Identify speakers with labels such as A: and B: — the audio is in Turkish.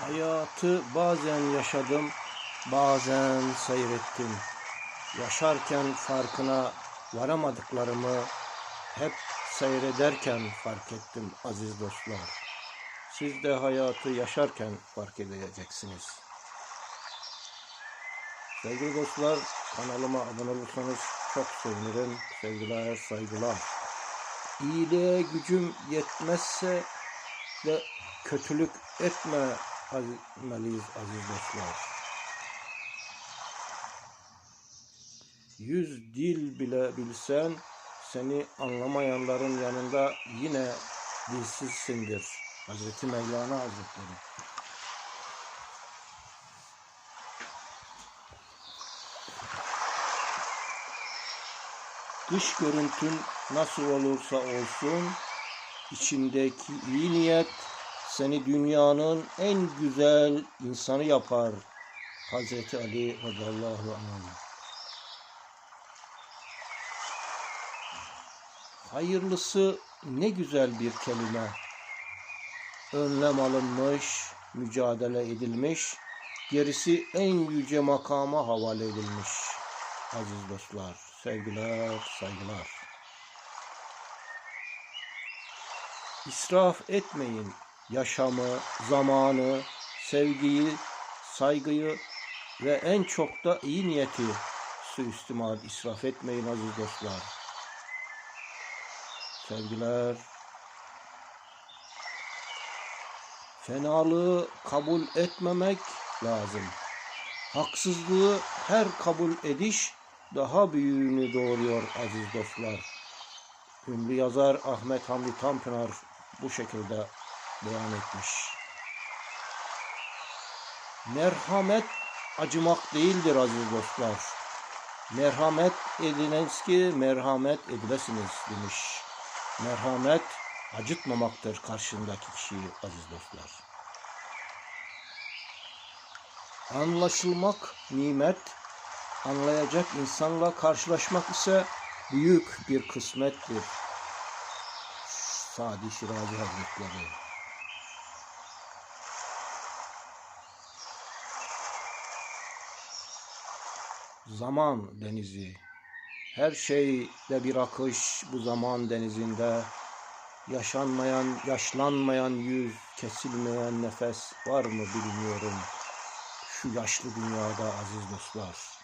A: Hayatı bazen yaşadım, bazen seyrettim. Yaşarken farkına varamadıklarımı hep seyrederken fark ettim aziz dostlar. Siz de hayatı yaşarken fark edeceksiniz. Sevgili dostlar, kanalıma abone olursanız çok sevinirim. Sevgiler, saygılar. İyiliğe gücüm yetmezse de kötülük etme etmeliyiz aziz dostlar. Yüz dil bile bilsen seni anlamayanların yanında yine dilsizsindir. Hazreti Mevlana Hazretleri. Dış görüntün nasıl olursa olsun içindeki iyi niyet seni dünyanın en güzel insanı yapar. Hazreti Ali radıyallahu anh. Hayırlısı ne güzel bir kelime. Önlem alınmış, mücadele edilmiş, gerisi en yüce makama havale edilmiş. Aziz dostlar, sevgiler, saygılar. İsraf etmeyin yaşamı, zamanı, sevgiyi, saygıyı ve en çok da iyi niyeti suistimal israf etmeyin aziz dostlar. Sevgiler, fenalığı kabul etmemek lazım. Haksızlığı her kabul ediş daha büyüğünü doğuruyor aziz dostlar. Ünlü yazar Ahmet Hamdi Tanpınar bu şekilde beyan etmiş. Merhamet acımak değildir aziz dostlar. Merhamet ediniz ki merhamet edilesiniz demiş. Merhamet acıtmamaktır karşındaki kişiyi aziz dostlar. Anlaşılmak nimet, anlayacak insanla karşılaşmak ise büyük bir kısmettir. Sadi Şirazi Hazretleri. Zaman denizi. Her şey de bir akış bu zaman denizinde. Yaşanmayan, yaşlanmayan yüz, kesilmeyen nefes var mı bilmiyorum. Şu yaşlı dünyada aziz dostlar.